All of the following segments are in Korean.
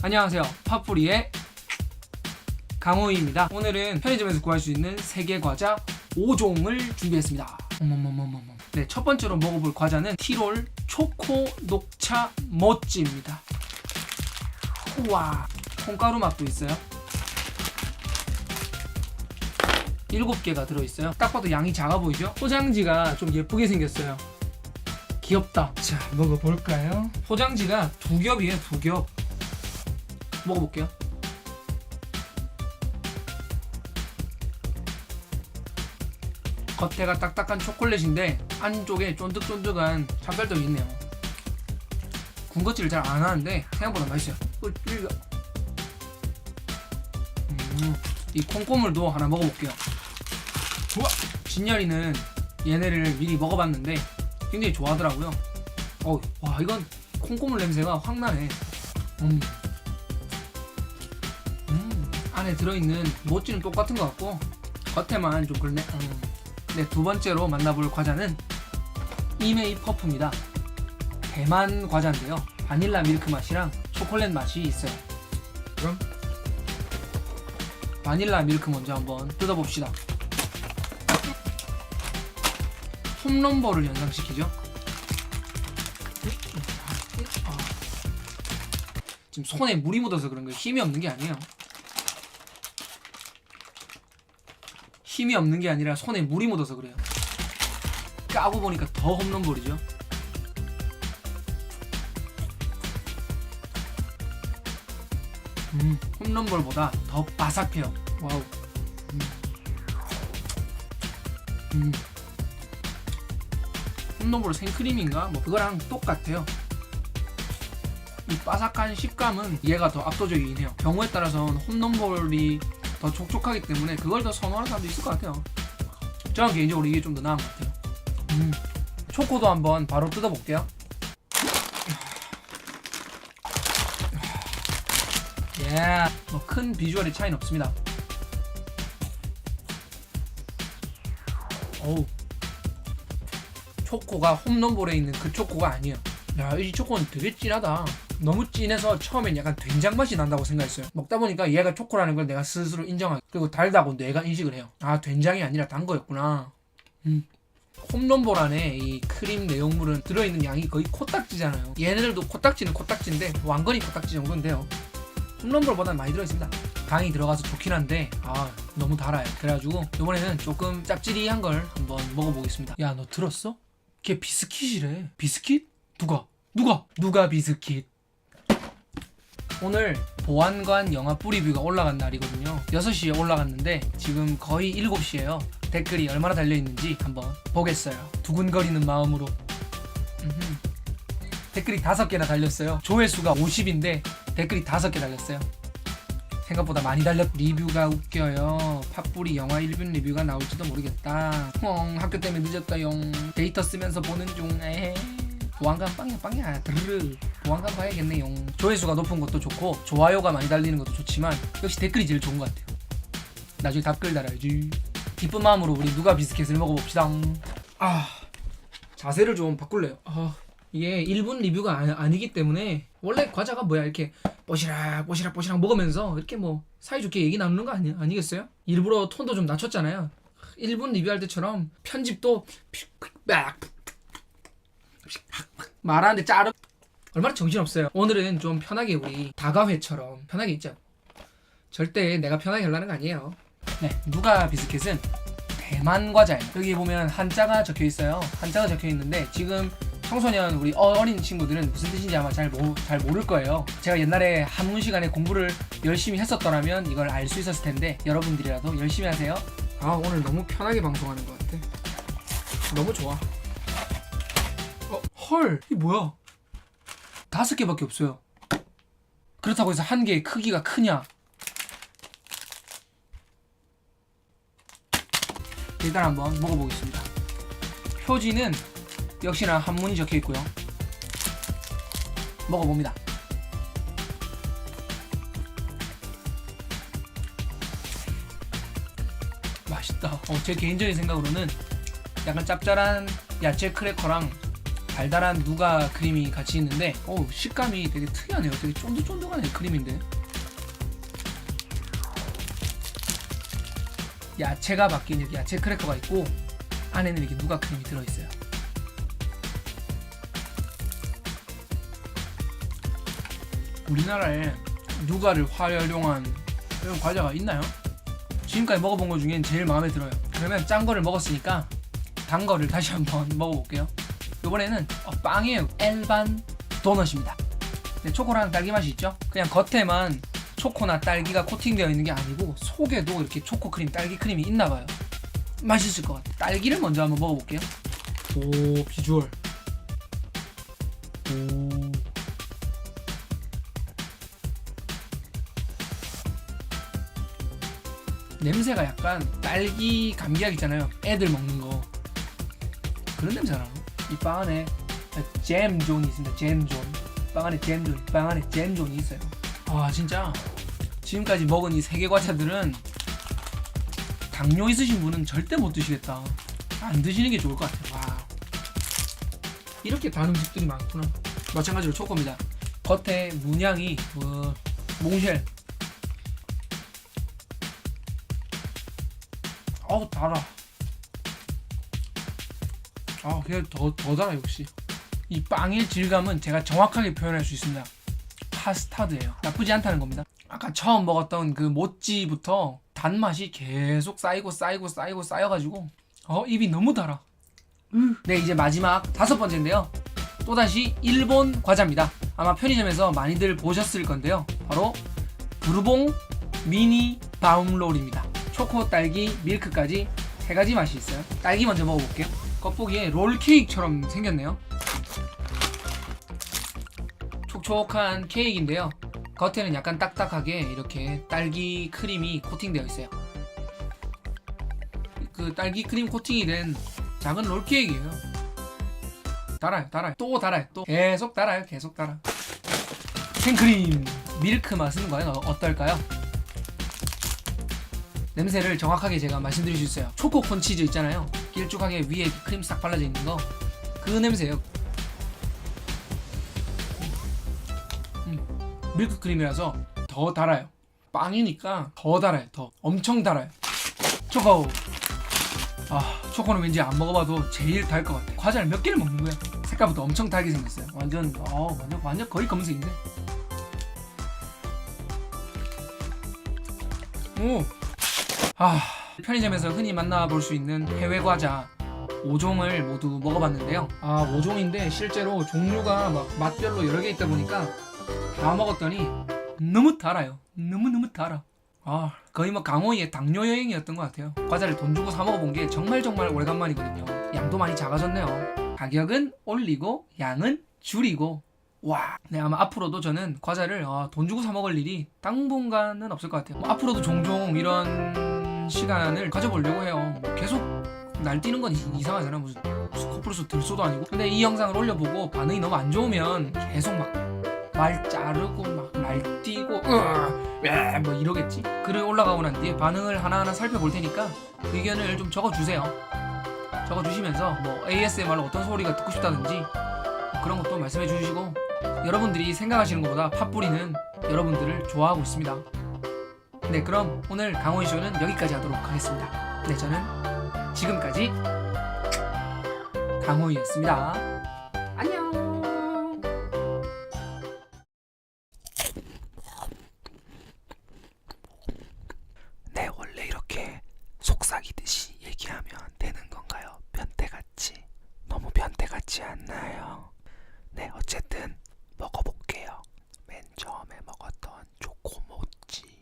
안녕하세요. 파뿌리의 강호이입니다. 오늘은 편의점에서 구할 수 있는 세계 과자 5종을 준비했습니다. 어머머머머머. 네, 첫 번째로 먹어볼 과자는 티롤 초코 녹차 모찌입니다. 우와, 콩가루 맛도 있어요. 7개가 들어있어요. 딱 봐도 양이 작아 보이죠? 포장지가 좀 예쁘게 생겼어요. 귀엽다. 자, 먹어볼까요? 포장지가 두 겹이에요, 두 겹. 먹어볼게요. 겉에가 딱딱한 초콜릿인데 안쪽에 쫀득쫀득한 찹쌀떡이 있네요. 군것질을 잘 안 하는데 생각보다 맛있어요. 어. 음, 이 콩고물도 하나 먹어볼게요. 우와! 진열이는 얘네를 미리 먹어봤는데 굉장히 좋아하더라고요. 어, 와 이건 콩고물 냄새가 확 나네. 음. 음, 안에 들어있는 모찌는 똑같은 것 같고 겉에만 좀 그렇네. 음. 네, 두 번째로 만나볼 과자는 이메이 퍼프입니다. 대만 과자인데요. 바닐라 밀크 맛이랑 초콜릿 맛이 있어요. 그럼 바닐라 밀크 먼저 한번 뜯어봅시다. 홈런볼을 연상시키죠. 아. 지금 손에 물이 묻어서 그런 거예요. 힘이 없는 게 아니에요. 힘이 없는 게 아니라 손에 물이 묻어서 그래요. 까고 보니까 더 홈런볼이죠. 음, 홈런볼보다 더 바삭해요. 와우. 음. 음. 홈런볼 생크림인가? 뭐 그거랑 똑같아요. 이 바삭한 식감은 얘가 더 압도적이긴 해요. 경우에 따라서는 홈런볼이 더 촉촉하기 때문에 그걸 더 선호하는 사람도 있을 것 같아요. 저는 개인적으로 이게 좀 더 나은 것 같아요. 음. 초코도 한번 바로 뜯어볼게요. 예, 뭐큰 비주얼의 차이는 없습니다. 어우, 초코가 홈런볼에 있는 그 초코가 아니에요. 야, 이 초코는 되게 진하다. 너무 진해서 처음엔 약간 된장 맛이 난다고 생각했어요. 먹다 보니까 얘가 초코라는 걸 내가 스스로 인정하고 그리고 달다고 뇌가 인식을 해요. 아, 된장이 아니라 단 거였구나. 음. 홈런볼 안에 이 크림 내용물은 들어있는 양이 거의 코딱지잖아요. 얘네들도 코딱지는 코딱지인데 왕건이 코딱지 정도인데요. 홈런볼보다 많이 들어있습니다. 당이 들어가서 좋긴 한데 아 너무 달아요. 그래가지고 이번에는 조금 짭짤이한 걸 한번 먹어보겠습니다. 야 너 들었어? 걔 비스킷이래. 비스킷? 누가? 누가? 누가 비스킷? 오늘 보안관 영화 뿌리뷰가 올라간 날이거든요. 6시에 올라갔는데 지금 거의 7시에요. 댓글이 얼마나 달려있는지 한번 보겠어요. 두근거리는 마음으로. 댓글이 5개나 달렸어요. 조회수가 50인데 댓글이 5개 달렸어요. 생각보다 많이 달렸 리뷰가 웃겨요. 팝뿌리 영화 1분 리뷰가 나올지도 모르겠다. 헝 학교 때문에 늦었다용. 데이터 쓰면서 보는 중. 에헤. 보안관 빵이야 빵이야 드르르 보안관 봐야겠네요 조회수가 높은 것도 좋고 좋아요가 많이 달리는 것도 좋지만 역시 댓글이 제일 좋은 것 같아요 나중에 답글 달아야지 기쁜 마음으로 우리 누가 비스켓을 먹어봅시다 아 자세를 좀 바꿀래요 아 이게 1분 리뷰가 아, 아니기 때문에 원래 과자가 뭐야 이렇게 뽀시락 뽀시락 뽀시락 먹으면서 이렇게 뭐 사이좋게 얘기 나누는 거 아니, 아니겠어요? 일부러 톤도 좀 낮췄잖아요 1분 리뷰할 때처럼 편집도 막 말하는데 짜르 얼마나 정신없어요. 오늘은 좀 편하게 우리 다가회처럼 편하게 있죠? 절대 내가 편하게 하려는 거 아니에요. 네 누가 비스켓은 대만 과자예요. 여기 보면 한자가 적혀 있어요. 한자가 적혀 있는데 지금 청소년 우리 어린 친구들은 무슨 뜻인지 아마 잘, 모, 잘 모를 거예요. 제가 옛날에 한문 시간에 공부를 열심히 했었더라면 이걸 알 수 있었을 텐데 여러분들이라도 열심히 하세요. 아 오늘 너무 편하게 방송하는 것 같아. 너무 좋아. 어, 헐, 이게 뭐야? 다섯 개밖에 없어요. 그렇다고 해서 한 개의 크기가 크냐? 일단 한번 먹어보겠습니다. 표지는 역시나 한문이 적혀 있고요. 먹어봅니다. 맛있다. 어, 제 개인적인 생각으로는 약간 짭짤한 야채 크래커랑 달달한 누가 크림이 같이 있는데 어 식감이 되게 특이하네요. 되게 쫀득쫀득하네 크림인데. 야채가 바뀐 이렇게 야채 크래커가 있고 안에는 이렇게 누가 크림이 들어있어요. 우리나라에 누가를 활용한 이런 과자가 있나요? 지금까지 먹어본 것 중엔 제일 마음에 들어요. 그러면 짠 거를 먹었으니까 단 거를 다시 한번 먹어볼게요. 이번에는 어, 빵이에요. 엘반 도넛입니다. 네, 초코랑 딸기 맛이 있죠? 그냥 겉에만 초코나 딸기가 코팅되어 있는 게 아니고 속에도 이렇게 초코 크림, 딸기 크림이 있나 봐요. 맛있을 것 같아요. 딸기를 먼저 한번 먹어볼게요. 오 비주얼. 오. 냄새가 약간 딸기 감기약 있잖아요. 애들 먹는 거 그런 냄새가 나요. 이 빵 안에 잼존이 있습니다. 잼존. 빵 안에 잼존. 빵 안에 잼존이 있어요. 아 진짜 지금까지 먹은 이 세 개 과자들은 당뇨 있으신 분은 절대 못 드시겠다. 안 드시는 게 좋을 것 같아요. 와. 이렇게 단 음식들이 많구나. 마찬가지로 초코입니다. 겉에 문양이 뭐 몽쉘. 어우 달아. 아 그냥 더, 더 달아 역시. 이 빵의 질감은 제가 정확하게 표현할 수 있습니다. 카스타드예요. 나쁘지 않다는 겁니다. 아까 처음 먹었던 그 모찌부터 단맛이 계속 쌓이고 쌓이고 쌓이고 쌓여가지고 어 입이 너무 달아. 으. 네 이제 마지막 다섯 번째인데요. 또다시 일본 과자입니다. 아마 편의점에서 많이들 보셨을 건데요. 바로 부르봉 미니 바움롤입니다. 초코, 딸기, 밀크까지 세 가지 맛이 있어요. 딸기 먼저 먹어볼게요. 겉보기에 롤 케이크처럼 생겼네요. 촉촉한 케이크인데요. 겉에는 약간 딱딱하게 이렇게 딸기 크림이 코팅되어 있어요. 그 딸기 크림 코팅이 된 작은 롤 케이크예요. 달아요, 달아요. 또 달아요, 또 계속 달아요, 계속 달아. 생크림 밀크 맛은 과연 어- 어떨까요? 냄새를 정확하게 제가 말씀드릴 수 있어요. 초코 콘 치즈 있잖아요. 길쭉하게 위에 크림 싹 발라져 있는 거. 그 냄새예요. 음, 밀크 크림이라서 더 달아요. 빵이니까 더 달아요. 더 엄청 달아요. 초코. 아 초코는 왠지 안 먹어봐도 제일 달 것 같아. 과자를 몇 개를 먹는 거야. 색깔부터 엄청 달게 생겼어요. 완전 어 완전 완전 거의 검은색인데. 오. 아 편의점에서 흔히 만나볼 수 있는 해외 과자 5종을 모두 먹어봤는데요. 아 5종인데 실제로 종류가 막 맛별로 여러 개 있다 보니까 다 먹었더니 너무 달아요. 너무 너무 달아. 아 거의 뭐 강호이의 당뇨 여행이었던 것 같아요. 과자를 돈 주고 사 먹어본 게 정말 정말 오래간만이거든요. 양도 많이 작아졌네요. 가격은 올리고 양은 줄이고 와, 네 아마 앞으로도 저는 과자를 아, 돈 주고 사 먹을 일이 당분간은 없을 것 같아요. 뭐 앞으로도 종종 이런 시간을 가져보려고 해요. 뭐 계속 날뛰는 건 이- 이상하잖아. 무슨 스코플러스 들소도 아니고. 근데 이 영상을 올려보고 반응이 너무 안 좋으면 계속 막 말 자르고 막 날뛰고 으아, 뭐 이러겠지. 글을 올라가고 난 뒤에 반응을 하나하나 살펴볼 테니까 의견을 좀 적어주세요. 적어주시면서 뭐 ASMR로 어떤 소리가 듣고 싶다든지 뭐 그런 것도 말씀해 주시고 여러분들이 생각하시는 것보다 팥뿌리는 여러분들을 좋아하고 있습니다. 네, 그럼 오늘 강호이 쇼는 여기까지 하도록 하겠습니다. 네, 저는 지금까지 강호이였습니다. 안녕. 네, 원래 이렇게 속삭이듯이 얘기하면 되는 건가요? 변태같이? 너무 변태같지 않나요? 네, 어쨌든 먹어볼게요. 맨 처음에 먹었던 초코모찌.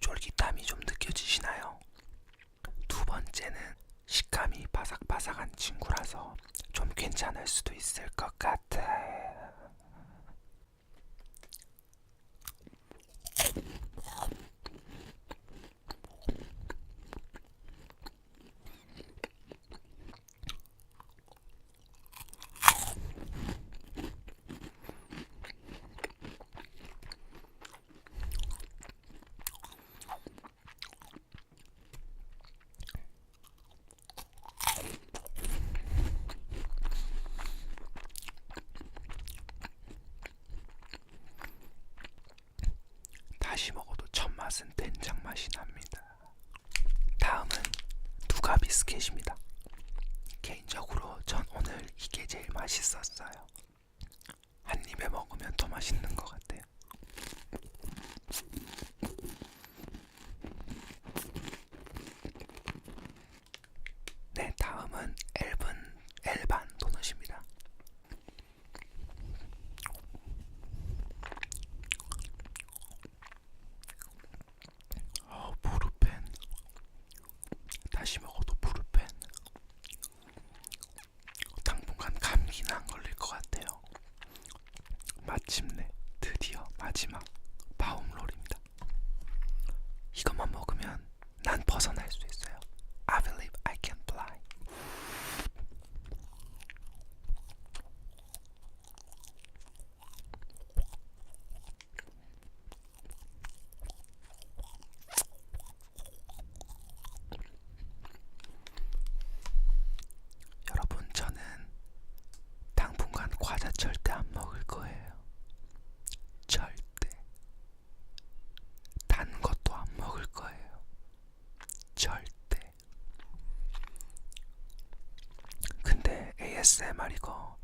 쫄깃함이 좀 느껴지시나요? 두 번째는 수도 있을 것 같아요. 첫 맛은 된장 맛이 납니다. 다음은 누가 비스켓입니다. 개인적으로 전 오늘 이게 제일 맛있었어요. 한 입에 먹으면 더 맛있는 것 같아요. 네, 다음은 앨번 엘반 도넛입니다. 어, 부르펜. 다시 먹어도 부르펜. 당분간 감기는 안 걸릴 것 같아요. 마침내 드디어 마지막 바움롤입니다. 이것만 먹으면 난 벗어날 수 있어요. I believe I can fly. 여러분 저는 당분간 과자 절대 안 먹을 거예요. 절대. 단 것도 안 먹을 거예요. 절대. 근데 ASMR 이거